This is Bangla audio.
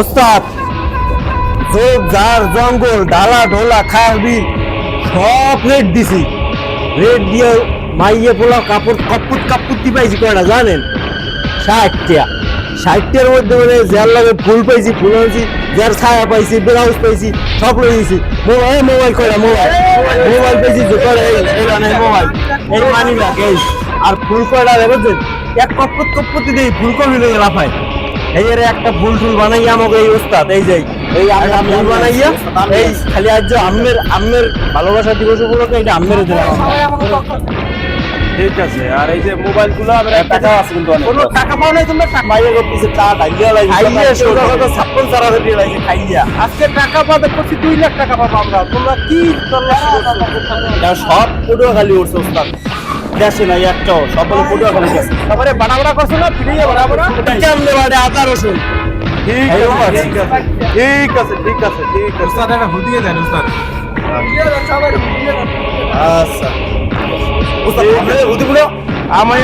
ওস্তাদ যোগ জার জঙ্গল, ডালা ঢোলা, খাল, বিল, সব রেট দিছি। রেট দিয়ে মাইয়ে পোলা কাপড় কাপুত কাপুত দি পাইছি কয়টা, জানেন? ষাট টাকা ষাটটার মধ্যে মানে যার লাগে ফুল পাইছি, ফুল আনছি, যার ছায়া পাইছি, ব্লাউজ পাইছি, সব লই দিছি মোবাইল মোবাইল কয়টা, মোবাইল? মোবাইল পাইছি যে করে এই মানে মোবাইল। এই মানি না এই। আর ফুল কয়টা বুঝছেন? এক কপ্পত কপ্পতি দেই ফুল কবি লাফাই এই এর একটা ফুল টুল বানাই আমাকে এই ওস্তাদ এই যে এই আমরা ফুল বানাইয়া এই খালি আজ আম্মের আম্মের ভালোবাসা দিবস উপলক্ষে এটা আম্মের দিলাম ঠিক আছে আর এই যে মোবাইলগুলো আমরা টাকা আছে কিন্তু অনেক। কোনো টাকা পাও নাই তোমরা টাকা মাইয়া গো পিছে চা ঢাইয়া লাগি খাইয়া সোজা কথা ছাপ্পন চারা দিয়ে লাগি খাইয়া আজকে টাকা পাবে করছি দুই লাখ টাকা পাবো আমরা তোমরা কি? এটা সব পটুয়া খালি উঠছে ওস্তাদ দেশে নাই একটাও সকলে খালি গেছে। তারপরে বাড়া বাড়া করছ না ফিরিয়ে বাড়া বাড়া কেমনে বাড়ে আদা রসুন। ঠিক আছে। ঠিক আছে ঠিক আছে ঠিক আছে স্যার এটা হুদিয়ে দেন স্যার আচ্ছা। ওস্তাদ উদিগুলো আমি